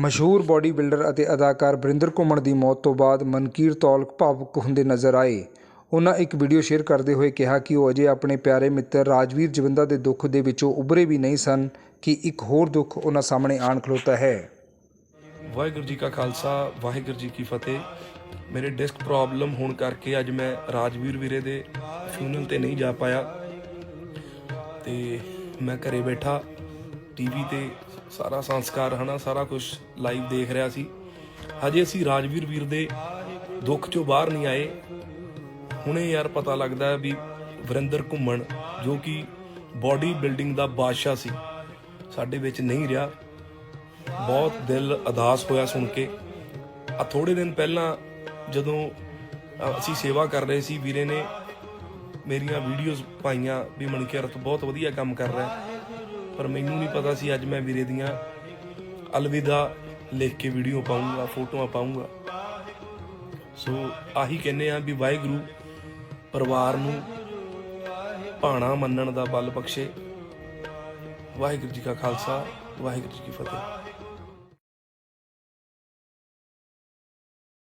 ਮਸ਼ਹੂਰ body builder ਅਤੇ ਅਦਾਕਾਰ ਬਰਿੰਦਰ ਘੁੰਮਣ ਦੀ ਮੌਤ ਤੋਂ ਬਾਅਦ ਮਨਕੀਰ ਤੌਲਕ ਭਾਵੁਕ ਹੁੰਦੇ ਨਜ਼ਰ ਆਏ। ਉਹਨਾਂ ਇੱਕ ਵੀਡੀਓ ਸ਼ੇਅਰ ਕਰਦੇ ਹੋਏ ਕਿਹਾ ਕਿ ਉਹ ਅਜੇ ਆਪਣੇ ਪਿਆਰੇ ਮਿੱਤਰ ਰਾਜਵੀਰ ਜਵਿੰਦਾ ਦੇ ਦੁੱਖ ਦੇ ਵਿੱਚੋਂ ਉਭਰੇ ਵੀ ਨਹੀਂ ਸਨ ਕਿ ਇੱਕ ਹੋਰ ਦੁੱਖ ਉਹਨਾਂ ਸਾਹਮਣੇ ਆਣ ਖਲੋਤਾ ਹੈ। ਵਾਹਿਗੁਰੂ ਜੀ ਕਾ ਖਾਲਸਾ, ਵਾਹਿਗੁਰੂ ਜੀ ਕੀ ਫਤਿਹ। ਮੇਰੇ ਡਿਸਕ ਪ੍ਰੋਬਲਮ ਹੋਣ ਕਰਕੇ ਅੱਜ ਮੈਂ ਰਾਜਵੀਰ ਵੀਰੇ ਦੇ ਫਿਊਨਲ ਤੇ ਨਹੀਂ ਜਾ ਪਾਇਆ। ਤੇ ਮੈਂ ਘਰੇ ਬੈਠਾ ਟੀਵੀ ਤੇ ਸਾਰਾ ਸੰਸਕਾਰ, ਹਨਾ, ਸਾਰਾ ਕੁਝ ਲਾਈਵ ਦੇਖ ਰਿਹਾ ਸੀ। ਹਜੇ ਅਸੀਂ ਰਾਜਵੀਰ ਵੀਰ ਦੇ ਦੁੱਖ ਚੋਂ ਬਾਹਰ ਨਹੀਂ ਆਏ। ਹੁਣੇ ਯਾਰ ਪਤਾ ਲੱਗਦਾ ਵੀ ਵਰਿੰਦਰ ਘੁੰਮਣ, ਜੋ ਕਿ ਬਾਡੀ ਬਿਲਡਿੰਗ ਦਾ ਬਾਦਸ਼ਾਹ ਸੀ। ਸਾਡੇ ਵਿੱਚ ਨਹੀਂ ਰਿਹਾ। ਬਹੁਤ ਦਿਲ ਅਦਾਸ ਹੋਇਆ ਸੁਣ ਕੇ। ਆ ਥੋੜੇ ਦਿਨ ਪਹਿਲਾਂ ਜਦੋਂ ਅਸੀਂ ਸੇਵਾ ਕਰ ਰਹੇ ਸੀ, ਵੀਰੇ ਨੇ ਮੇਰੀਆਂ ਵੀਡੀਓਜ਼ ਪਾਈਆਂ ਵੀ ਮਨਕਿਰਤ ਬਹੁਤ ਵਧੀਆ ਕੰਮ ਕਰ ਰਿਹਾ ਪਰ ਮੈਨੂੰ ਨਹੀਂ ਪਤਾ ਸੀ ਅੱਜ ਮੈਂ ਵੀਰੇ ਦੀਆਂ ਅਲਵਿਦਾ ਲਿਖ ਕੇ ਵੀਡੀਓ ਪਾਉਂਗਾ ਫੋਟੋਆਂ ਪਾਉਂਗਾ ਸੋ ਆਹੀ ਕਹਿੰਨੇ ਆ ਵੀ ਵਾਹਿਗੁਰੂ ਪਰਿਵਾਰ ਨੂੰ ਭਾਣਾ ਮੰਨਣ ਦਾ ਬਲ ਬਖਸ਼ੇ। ਵਾਹਿਗੁਰੂ ਜੀ ਕਾ ਖਾਲਸਾ, ਵਾਹਿਗੁਰੂ ਜੀ ਕੀ ਫਤਿਹ।